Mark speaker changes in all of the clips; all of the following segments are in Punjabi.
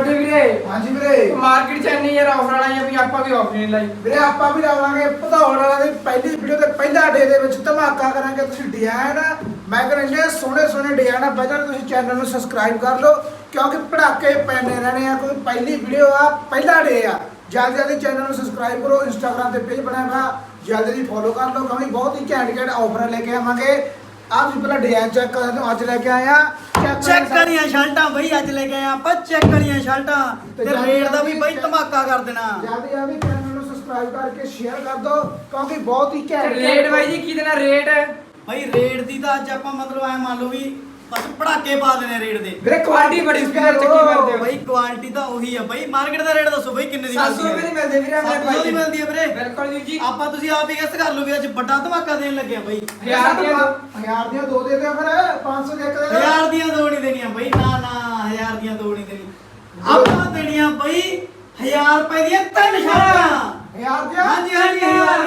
Speaker 1: ਵੱਡੇ ਵੀਰੇ।
Speaker 2: ਹਾਂਜੀ ਵੀਰੇ।
Speaker 1: ਮਾਰਕੀਟ ਚ ਇੰਨੀ ਯਾਰ ਆਫਰ ਆਈਆਂ ਵੀ ਆਪਾਂ ਵੀ ਆਫਰ ਨਹੀਂ ਲਾਈ।
Speaker 2: ਵੀਰੇ ਆਪਾਂ ਵੀ ਲਾਵਾਂਗੇ। ਭਦੌੜ ਵਾਲਾ ਦੀ ਪਹਿਲੀ ਵੀਡੀਓ ਤੇ ਪਹਿਲਾ ਡੇ ਦੇ ਵਿੱਚ ਧਮਾਕਾ ਕਰਾਂਗੇ। ਤੁਸੀਂ ਡਿਜ਼ਾਈਨ ਮੈਂ ਕਹਿੰਦਾ ਸੋਹਣੇ ਸੋਹਣੇ ਡਿਜ਼ਾਈਨ ਆ। ਪਹਿਲਾਂ ਤੁਸੀਂ ਚੈਨਲ ਨੂੰ ਸਬਸਕ੍ਰਾਈਬ ਕਰ ਲਓ ਕਿਉਂਕਿ ਪੜਾਕੇ ਪੈਣੇ ਰਹਿਣੇ ਆ। ਕੋਈ ਪਹਿਲੀ ਵੀਡੀਓ ਆ ਪਹਿਲਾ ਡੇ ਆ। ਜਲਦੀ ਜਲਦੀ ਚੈਨਲ ਨੂੰ ਸਬਸਕ੍ਰਾਈਬ ਕਰੋ। ਇੰਸਟਾਗ੍ਰam ਤੇ ਪੇਜ ਬਣਾਇਆ ਹੋਇਆ। ਜਲਦੀ ਜਲਦੀ ਫੋਲੋ ਕਰ ਲਓ। ਕਿਉਂਕਿ ਬਹੁਤ ਹੀ ਘੈਂਟ ਘੈਂਟ ਆਫਰਾਂ ਲੈ ਕੇ ਆਵਾਂਗੇ। ਆਹ ਤੁਸੀਂ ਪਹਿਲਾਂ ਡਿਜ਼ਾਈਨ ਚੈੱਕ ਕਰ ਲਓ। ਅੱਜ ਲੈ ਕੇ ਆਏ ਆ।
Speaker 3: ਚੈੱਕ ਕਰੀਆਂ ਸ਼ਰਟਾਂ ਬਈ ਅੱਜ ਲੈ ਕੇ ਆਏ ਆਪਾਂ ਚੈੱਕ ਕਰੀਆਂ ਸ਼ਰਟਾਂ। ਤੇ ਰੇਟ ਦਾ ਵੀ ਬਈ ਧਮਾਕਾ ਕਰ ਦੇਣਾ।
Speaker 2: ਜਲਦੀ ਜਲਦੀ ਚੈਨਲ ਨੂੰ ਸਬਸਕ੍ਰਾਈਬ ਕਰਕੇ ਸ਼ੇਅਰ ਕਰ ਦਿਓ ਕਿਉਂਕਿ ਬਹੁਤ ਹੀ ਘੈਂਟ
Speaker 1: ਰੇਟ ਬਾਈ ਜੀ ਕੀ ਦੇਣਾ ਰੇਟ
Speaker 3: ਬਈ ਰੇਟ ਦੀ ਤਾਂ ਅੱਜ ਆਪਾਂ ਮਤਲਬ ਐ ਮੰਨ ਲਓ ਵੀ ਬਸ ਪੜਾਕੇ ਪਾ ਦੇਣੇ ਰੇਟ ਦੇ।
Speaker 2: ਵੀਰੇ
Speaker 1: ਕੁਆਲਿਟੀ ਬੜੀ ਸਪੀਕਰ ਚੱਕੀ ਫਿਰਦੇ ਹੋ।
Speaker 3: ਬਈ ਕੁਆਲਿਟੀ ਤਾਂ ਉਹੀ ਆ ਬਈ। ਮਾਰਕੀਟ ਦਾ ਰੇਟ ਦੱਸੋ ਬਈ ਕਿੰਨੇ ਦੀ
Speaker 1: 700 ਰੁਪਏ ਦੀ ਮਿਲਦੇ ਵੀਰੇ ਆਪਣੇ
Speaker 3: 700 ਦੀ ਮਿਲਦੀ ਹੈ ਵੀਰੇ।
Speaker 1: ਬਿਲਕੁਲ ਵੀਰ ਜੀ।
Speaker 3: ਆਪਾਂ ਤੁਸੀਂ ਆਪ ਹੀ ਗੈਸ ਕਰ ਲਓ ਵੀ ਅੱਜ ਵੱਡਾ ਧਮਾਕਾ ਦੇਣ ਲੱਗੇ ਆ ਬਈ।
Speaker 1: ਹਜ਼ਾਰ ਦੀਆਂ ਦੋ।
Speaker 2: ਹਜ਼ਾਰ ਦੀਆਂ ਦੋ ਦੇ ਦਿਓ ਫਿਰ 500 ਦੇ ਇੱਕ ਦੇ ਦਿਓ।
Speaker 3: ਦੀਆਂ ਦੋ ਨਹੀਂ ਦੇਣੀਆਂ ਬਈ। ਨਾ ਨਾ ਹਜ਼ਾਰ ਦੀਆਂ ਦੋ ਨਹੀਂ ਦੇਣੀਆਂ। ਆਪਾਂ ਦੇਣੀਆਂ ਬਈ ਹਜ਼ਾਰ ਰੁਪਏ ਦੀਆਂ ਤਿੰਨ ਸ਼ਰਟਾਂ
Speaker 2: ਹਜ਼ਾਰ ਦੀਆਂ?
Speaker 3: ਹਾਂਜੀ ਹਾਂਜੀ।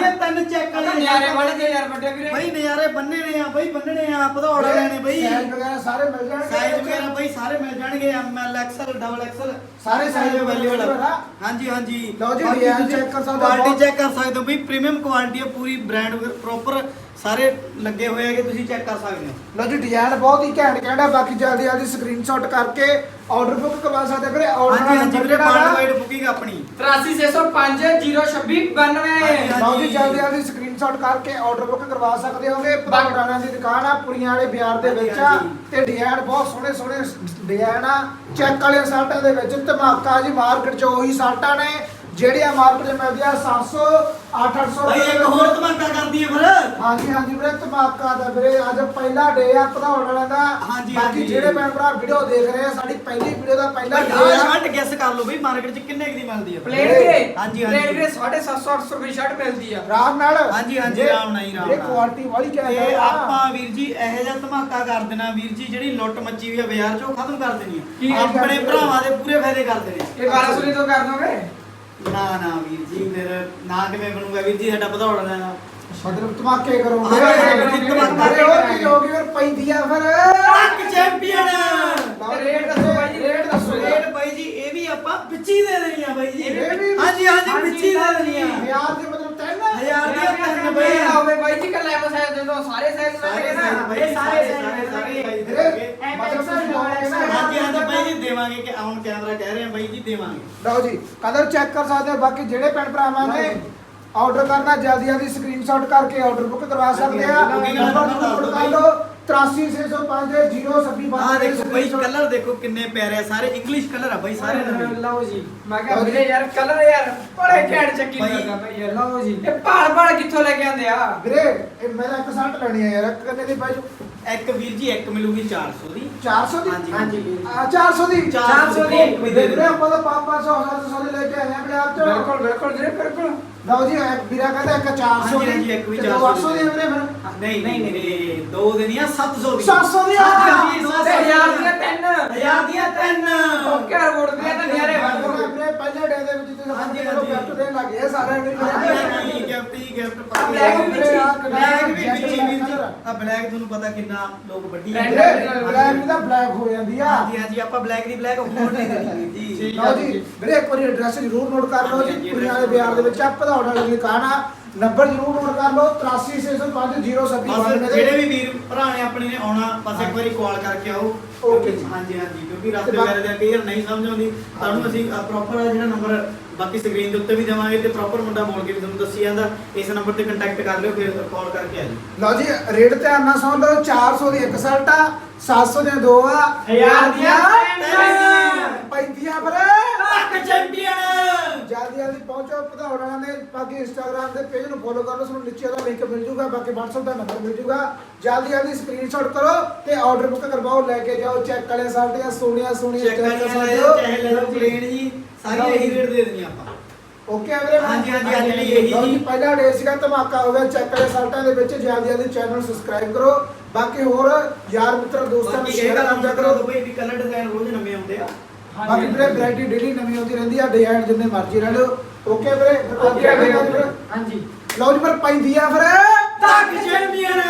Speaker 3: ਦੀਆਂ ਤਿੰਨ ਚੈੱਕ
Speaker 1: ਨਿਆਰੇ
Speaker 3: ਵਾਲੀਆਂ
Speaker 1: ਵਾਲੇ ਤੇ ਯਾਰ ਵੱਡੇ ਵੀਰੇ।
Speaker 3: ਬਈ ਨਜ਼ਾਰੇ ਬੰਨੇ ਨੇ ਆ ਬਈ ਬੰਨਣੇ ਆ ਭਦੌੜ ਵਾਲਿਆਂ ਨੇ ਬਈ।
Speaker 2: ਸਾਈਜ਼ ਵਗੈਰਾ ਸਾਰੇ ਮਿਲ ਜਾਣਗੇ
Speaker 3: ਸਾਈਜ਼ ਵਗੈਰਾ ਬਈ ਸਾਰੇ ਮਿਲ ਜਾਣਗੇ M L XL double XL
Speaker 2: ਸਾਰੇ size
Speaker 3: ਅਵੇਲੇਬਲ। ਹਾਂਜੀ ਹਾਂਜੀ।
Speaker 2: ਲਓ ਜੀ, design check ਕਰ ਸਕਦੇ ਹੋ।
Speaker 3: ਕੁਆਲਿਟੀ ਚੈੱਕ ਕਰ ਸਕਦੇ ਹੋ। ਬਈ ਪ੍ਰੀਮੀਅਮ ਕੁਆਲਿਟੀ ਹੈ ਪੂਰੀ ਬ੍ਰਾਂਡ ਪ੍ਰੋਪਰ ਸਾਰੇ ਲੱਗੇ ਹੋਏ ਹੈਗੇ ਤੁਸੀਂ ਚੈੱਕ ਕਰ ਸਕਦੇ ਹੋ।
Speaker 2: ਲਓ ਜੀ ਡਿਜ਼ਾਈਨ ਬਹੁਤ ਹੀ ਘੈਂਟ ਘੈਂਟ ਆ ਬਾਕੀ ਜਲਦੀ ਜਲਦੀ ਸਕਰੀਨਸ਼ਾਟ ਕਰਕੇ ਆਰਡਰ ਬੁੱਕ ਕਰਵਾ ਸਕਦੇ ਵੀਰੇ ਆਰਡਰ
Speaker 3: ਹਾਂਜੀ ਹਾਂਜੀ ਵੀਰੇ ਵਰਲਡ ਵਾਈਡ ਬੁਕਿੰਗ ਆਪਣੀ।
Speaker 1: 8365
Speaker 2: ਲਓ ਜੀ ਜਲਦੀ ਜਲਦੀ ਸਕਰੀਨਸ਼ਾਟ ਕਰਕੇ ਆਰਡਰ ਬੁੱਕ ਕਰਵਾ ਸਕਦੇ ਹੋਗੇ। ਪਰਾਂਠਾਂ ਦੀ ਦੁਕਾਨ ਆ ਪੁਰੀਆਂ ਵਾਲੇ ਬਾਜ਼ਾਰ ਦੇ ਵਿੱਚ ਆ। ਤੇ ਡਿਜ਼ਾਈਨ ਬਹੁਤ ਸੋਹਣੇ ਸੋਹਣੇ ਡਿਜ਼ਾਈਨ ਆ। ਚੈੱਕ ਵਾਲੀਆਂ ਸ਼ਰਟਾਂ ਦੇ ਵਿੱਚ ਧਮਾਕਾ ਜੀ ਮਾਰਕੀਟ 'ਚ ਉਹੀ ਸ਼ਰਟਾਂ ਨੇ। ਜਿਹੜੀਆਂ ਮਾਰਕੀਟ 'ਚ ਮਿਲਦੀਆਂ 700 800
Speaker 3: ਬਈ ਇੱਕ ਹੋਰ ਧਮਾਕਾ ਕਰਦੀ ਹੈ ਫਿਰ।
Speaker 2: ਹਾਂਜੀ ਹਾਂਜੀ ਵੀਰੇ ਧਮਾਕਾ ਦਾ ਵੀਰੇ ਅੱਜ ਪਹਿਲਾ ਡੇ ਆ ਭਦੌੜ ਵਾਲਿਆਂ ਦਾ।
Speaker 3: ਹਾਂਜੀ,
Speaker 2: ਬਾਕੀ
Speaker 3: ਹਾਂਜੀ।
Speaker 2: ਜਿਹੜੇ ਭੈਣ ਭਰਾ ਵੀਡੀਓ ਦੇਖ ਰਹੇ ਆ ਸਾਡੀ ਪਹਿਲੀ ਵੀਡੀਓ ਦਾ ਪਹਿਲਾ ਡੇ ਆ।
Speaker 3: ਸ਼ਰਟ ਗੈਸ ਕਰ ਲਓ ਬਈ ਮਾਰਕੀਟ 'ਚ ਕਿੰਨੇ ਕੁ ਦੀ ਮਿਲਦੀ ਹੈ
Speaker 1: ਪਲੇਟ ਵੀਰੇ
Speaker 3: ਹਾਂਜੀ,
Speaker 1: ਪਲੇਟ
Speaker 3: ਹਾਂਜੀ।
Speaker 1: ਵੀਰੇ 750 800 ਰੁਪਏ ਸ਼ਰਟ ਮਿਲਦੀ ਆ।
Speaker 2: ਆਰਾਮ ਨਾਲ।
Speaker 3: ਹਾਂਜੀ, ਹਾਂਜੀ,
Speaker 2: ਜੇ-
Speaker 3: ਆਰਾਮ ਨਾਲ ਹੀ, ਆਰਾਮ
Speaker 2: ਜੇ
Speaker 3: ਨਾਲ।
Speaker 2: ਕੁਆਲਿਟੀ ਵਾਲੀ ਕਿਹਾ
Speaker 3: ਤੇ ਆਪਾਂ ਵੀਰ ਜੀ ਇਹੋ ਜਿਹਾ ਧਮਾਕਾ ਕਰ ਦੇਣਾ ਵੀਰ ਜੀ ਜਿਹੜੀ ਲੁੱਟ ਮੱਚੀ ਹੋਈ ਹੈ ਬਾਜ਼ਾਰ 'ਚ ਖਤਮ ਕਰ ਦੇਣੀ
Speaker 1: ਕੀ
Speaker 3: ਹੈ? ਆਪਣੇ ਭਰਾਵਾਂ ਦੇ ਪੂਰੇ ਫਾਇਦੇ ਕਰ ਦੇਣੇ।
Speaker 1: ਇਹ 1200 ਦੀ ਤੋਂ ਕਰ ਦੋਗੇ?
Speaker 3: ਨਾ ਨਾ ਵੀਰ ਜੀ ਫਿਰ ਨਾ ਕਿਵੇਂ ਬਣੂਗਾ? ਵੀਰ ਜੀ ਸਾਡਾ ਵਧਾਉਣਾ ਲੈਣਾ
Speaker 2: ਮਤਲਬ ਧਮਾਕੇ ਕਰੋਗੇ
Speaker 3: ਹਾਂ,
Speaker 2: ਅਰੇ ਹੋਰ ਕੀ ਹੋ ਗਈ ਫਿਰ ਪੈਂਦੀ ਆ ਫਿਰ।
Speaker 3: ਟਰੱਕ ਚੈਂਪੀਅਨ
Speaker 1: ਰੇਟ ਦੱਸੋ ਬਾਈ ਜੀ
Speaker 2: ਰੇਟ ਦੱਸੋ।
Speaker 3: ਰੇਟ ਬਾਈ ਜੀ ਇਹ ਵੀ ਆਪਾਂ ਵਿੱਚੀ ਦੇ ਦੇਣੀ ਆ ਬਾਈ ਜੀ। ਹਾਂਜੀ ਹਾਂਜੀ ਵਿੱਚੀ ਦੇ ਦੇਣੀ ਆ।
Speaker 2: ਹਜ਼ਾਰ ਦੇ ਮਤਲਬ ਤਿੰਨ।
Speaker 3: ਹਜ਼ਾਰ ਦੀਆਂ ਤਿੰਨ
Speaker 1: ਬਈ। ਹੋਵੇ ਬਾਈ ਜੀ ਕੱਲਾ ਐਮ ਸਾਈਜ਼ ਦੇ ਦੋ ਸਾਰੇ ਸਾਈਜ਼
Speaker 3: ਸਾਰੇ ਸਾਰੇ
Speaker 1: ਨਾ।
Speaker 3: ਬਾਈ
Speaker 1: ਇਹ ਸਾਰੇ
Speaker 3: ਸਾਰੇ
Speaker 1: ਸਾਈਜ਼
Speaker 3: ਸਾਰੇ
Speaker 1: ਮਿਲਣਗੇ
Speaker 3: ਬਾਈ
Speaker 2: ਵੀਰੇ
Speaker 3: ਦੇਵਾਂਗੇ।
Speaker 2: ਮਤਲਬ ਤੁਸੀਂ ਲਓਗੇ ਨਾ
Speaker 3: ਹਾਂਜੀ ਹਾਂਜੀ ਬਾਈ ਜੀ ਦੇਵਾਂਗੇ ਕਿ ਆਨ ਕੈਮਰਾ ਕਹਿ ਰਹੇ ਆ ਬਾਈ ਜੀ ਦੇਵਾਂਗੇ।
Speaker 2: ਲਓ ਜੀ ਕਲਰ ਚੈੱਕ ਕਰ ਸਕਦੇ ਹੋ ਬਾਕੀ ਜਿਹੜੇ ਭੈਣ ਭਰਾਵਾਂ ਨੇ ਆਰਡਰ ਕਰਨਾ ਜਲਦੀ ਜਲਦੀ ਸਕਰੀਨਸ਼ਾਟ ਕਰਕੇ ਆਰਡਰ ਬੁੱਕ ਕਰਵਾ ਸਕਦੇ ਆ। ਨੰਬਰ
Speaker 3: ਵਾਲਾ ਨੰਬਰ
Speaker 2: ਨੋਟ ਕਰ ਲਓ 8365
Speaker 3: ਆਹ ਦੇਖੋ ਬਾਈ ਕਲਰ ਦੇਖੋ ਕਿੰਨੇ ਪਿਆਰੇ ਆ ਸਾਰੇ ਇੰਗਲਿਸ਼ ਕਲਰ ਆ ਬਾਈ ਸਾਰੇ ਨਵੇਂ
Speaker 1: ਲਓ ਜੀ ਮੈਂ ਕਿਹਾ ਵੀਰੇ ਯਾਰ ਕਲਰ ਯਾਰ ਬੜੇ ਘੈਂਟ ਚੱਕੀ
Speaker 3: ਬਾਈ-
Speaker 1: ਫਿਰਦਾ ਬਈ ਯਾਰ। ਲਓ ਜੀ। ਇਹ ਭਾਲ ਭਾਲ ਕਿੱਥੋਂ ਲੈ ਕੇ ਆਂਦੇ ਆ?
Speaker 2: ਵੀਰੇ ਇਹ ਮੇਰਾ ਇੱਕ ਸ਼ਰਟ ਲੈਣੀ ਹੈ ਯਾਰ ਇੱਕ ਕਿੰਨੇ ਦੀ ਪਾਈ
Speaker 3: ਇੱਕ ਵੀਰ ਜੀ ਇੱਕ ਮਿਲੂਗੀ 400 ਦੀ।
Speaker 2: 400 ਦੀ?
Speaker 3: ਹਾਂਜੀ,
Speaker 1: ਹਾਂਜੀ।
Speaker 2: ਆ 400 ਦੀ?
Speaker 3: 400 ਦੀ ਇੱਕ ਵੀ ਦੇ
Speaker 2: ਵੀਰੇ ਆਪਾਂ ਤਾਂ 500 700 ਦੇ ਲੈ ਕੇ ਆਏ ਆ ਬਾਜ਼ਾਰ ਚੋਂ।
Speaker 1: ਬਿਲਕੁਲ ਬਿਲਕੁਲ ਵੀਰੇ ਬਿਲਕੁਲ।
Speaker 2: ਲਓ ਜੀ ਇੱਕ ਵੀਰਾ ਕਹਿੰਦਾ ਇੱਕ 400
Speaker 3: ਹਾਂਜੀ,
Speaker 2: ਦੀ।
Speaker 3: ਹਾਂਜੀ, ਇੱਕ ਵੀ
Speaker 2: ਤੇ
Speaker 3: 400
Speaker 2: 800 ਦੀ। ਵੀਰੇ ਫਿਰ?
Speaker 3: ਨਹੀਂ ਨਹੀਂ ਨਹੀਂ ਦੋ ਦੇਣੀਆਂ 700 ਦੀ।
Speaker 2: 700 ਦੀ ਆ।
Speaker 3: ਹਾਂਜੀ, ਹਾਂਜੀ,
Speaker 1: ਹਜ਼ਾਰ ਦੀਆਂ ਤਿੰਨ।
Speaker 3: ਹਜ਼ਾਰ ਦੀਆਂ ਤਿੰਨ।
Speaker 1: ਓਕੇ ਰਿਪੋਰਟ ਦੀਆਂ ਤਾਂ ਨਿਆਰੇ
Speaker 2: ਆਪਣੇ
Speaker 1: ਬਣ
Speaker 2: ਪਹਿਲੇ ਡੇ ਦੇ ਵਿੱਚ ਤੁਸੀਂ
Speaker 3: ਹਾਂਜੀ,
Speaker 2: ਹਾਂਜੀ
Speaker 3: ਹਾਂਜੀ।
Speaker 2: ਗਿਫਟ ਦੇਣ ਲੱਗੇ ਆ ਸਾਰਿਆਂ ਨੂੰ
Speaker 3: ਹਾਂਜੀ। ਗਿਫਟ
Speaker 1: ਆਹ black ਵੀ ਵਿੱਚ ਹੀ।
Speaker 3: ਬਲੈਕ ਵੀ ਵਿੱਚ ਹੀ ਵੀਰ ਜੀ। ਆ ਬਲੈਕ ਤੁਹਾਨੂੰ ਪਤਾ ਕਿੰਨਾ ਲੋਕ ਵੱਡੀ ਜਾਂਦੇ
Speaker 2: ਬਲੈਕ ਦਾ ਬਲੈਕ ਹੋ ਜਾਂਦੀ ਆ।
Speaker 3: ਹਾਂਜੀ ਹਾਂਜੀ ਆਪਾਂ ਬਲੈਕ ਦੀ ਬਲੈਕ ਹੋਰ ਨਹੀਂ ਦੇਣੀ ਵੀਰ ਜੀ।
Speaker 2: ਲਓ ਜੀ ਵੀਰੇ ਇੱਕ ਵਾਰੀ ਐਡਰੈਸ ਜ਼ਰੂਰ ਨੋਟ ਕਰ ਲਓ ਜੀ। ਪੁਰੀਆਂ ਦੇ ਬਾਜ਼ਾਰ ਦੇ ਵਿੱਚ ਆ ਭਦੌੜ ਵਾਲੀ ਦੁਕਾਨ ਆ। ਨੰਬਰ ਜ਼ਰੂਰ ਨੋਟ ਕਰ ਲਓ 8365
Speaker 3: ਬਸ ਜਿਹੜੇ ਵੀ ਵੀਰ ਭਰਾ ਨੇ ਆਪਣੇ ਨੇ ਆਉਣਾ ਬਸ ਇੱਕ ਵਾਰੀ ਕਾਲ ਕਰਕੇ ਆਓ।
Speaker 2: Okay ਜੀ।
Speaker 3: ਹਾਂਜੀ ਹਾਂਜੀ ਕਿਉਂਕਿ ਰਸਤੇ
Speaker 2: ਤੇ ਬਾ-
Speaker 3: ਵਗੈਰਾ ਦੇ ਕਈ ਵਾਰ ਨਹੀਂ ਸਮਝ ਆਉਂਦੀ। ਤੁਹਾਨੂੰ ਅਸੀਂ ਪ੍ਰੋਪਰ ਜਿਹੜਾ ਨੰਬਰ ਬਾਕੀ ਸਕਰੀਨ ਦੇ ਉੱਤੇ ਵੀ ਦੇਵਾਂਗੇ ਤੇ ਪ੍ਰੋਪਰ ਮੁੰਡਾ ਬੋਲ ਕੇ ਵੀ ਤੁਹਾਨੂੰ ਦੱਸੀ ਜਾਂਦਾ ਇਸ ਨੰਬਰ ਤੇ ਕੰਟੈਕਟ ਕਰ ਲਿਓ ਫਿਰ ਕਾਲ ਕਰਕੇ ਆ ਜੀ
Speaker 2: ਲਓ ਜੀ ਰੇਟ ਧਿਆਨ ਨਾਲ ਸੁਣ ਲਓ 400 ਦੀ ਇੱਕ ਸ਼ਰਟ ਆ 700 ਦੀਆਂ ਦੋ ਆ
Speaker 1: ਹਜ਼ਾਰ ਦੀਆਂ
Speaker 3: ਤਿੰਨ।
Speaker 2: ਪੈਂਦੀਆਂ ਫਿਰ
Speaker 3: ਟਰੱਕ ਚੈਂਪੀਅਨ
Speaker 2: ਜਲਦੀ ਜਲਦੀ ਪਹੁੰਚੋ ਭਦੌੜ ਵਾਲਿਆਂ ਦੇ ਬਾਕੀ ਇੰਸਟਾਗ੍ਰam ਦੇ ਪੇਜ ਨੂੰ ਫੋਲੋ ਕਰ ਲਓ ਤੁਹਾਨੂੰ ਨੀਚੇ ਉਹਦਾ ਲਿੰਕ ਮਿਲ ਜੂਗਾ ਬਾਕੀ WhatsApp ਦਾ ਨੰਬਰ ਮਿਲ ਜੂਗਾ। ਜਲਦੀ ਜਲਦੀ ਸਕਰੀਨਸ਼ਾਟ ਕਰੋ ਤੇ ਆਰਡਰ ਬੁੱਕ ਕਰਵਾਓ ਲੈ ਕੇ ਜਾਓ ਚੈੱਕ ਵਾਲੇ ਸਾਡੀਆਂ ਸੋਹਣੀਆਂ ਸੋਹਣੀਆਂ
Speaker 3: ਚੈੱਕ
Speaker 2: ਚੈੱਕ
Speaker 3: ਕਰ
Speaker 2: ਸਕਦੇ ਹੋ
Speaker 3: ਚਾਹੇ ਲੈ ਲਓ ਪਲੇਨ ਜੀ ਸਾਰੀਆਂ ਇਹੀ ਰੇਟ ਦੇ ਦੇਣੀਆਂ ਆਪਾਂ।
Speaker 2: ਓਕੇ ਵੀਰੇ
Speaker 3: ਹਾਂਜੀ, ਹਾਂਜੀ, ਅੱਜ ਲਈ ਇਹੀ
Speaker 2: ਜੀ। ਪਹਿਲਾ ਡੇ ਸੀਗਾ ਧਮਾਕਾ ਹੋ ਗਿਆ ਚੈੱਕ ਵਾਲੇ ਸਾਲਟਾਂ ਦੇ ਵਿੱਚ ਜਲਦੀ ਜਲਦੀ ਚੈਨਲ ਸਬਸਕ੍ਰਾਈਬ ਕਰੋ। ਬਾਕੀ ਹੋਰ ਯਾਰ ਮਿੱਤਰ ਦੋਸਤਾਂ ਨੂੰ ਸ਼ੇਅਰ ਕਰਦਾ
Speaker 3: ਕਰੋ
Speaker 2: ਕਰੋ।
Speaker 3: ਬਈ ਵੀ ਕਲਰ ਡਿਜ਼ਾਈਨ ਰੋਜ਼ ਨਵੇਂ ਆਉਂਦੇ ਆ।
Speaker 2: ਬਾਕੀ ਵੀਰੇ ਵੈਰਾਈਟੀ ਡੇਲੀ ਨਵੀਂ ਆਉਂਦੀ ਰਹਿੰਦੀ ਆ ਡਿਜ਼ਾਈਨ ਜਿੰਨੇ ਮਰਜ਼ੀ ਲੈ ਲਓ
Speaker 1: ਓਕੇ ਵੀਰੇ
Speaker 2: ਵੀਰੇ
Speaker 1: ਹਾਂਜੀ
Speaker 2: ਲਓ ਜੀ ਫਿਰ ਪੈਂਦੀ ਆ ਫਿਰ
Speaker 3: ਟਰੱਕ ਚੈਂਪੀਅਨ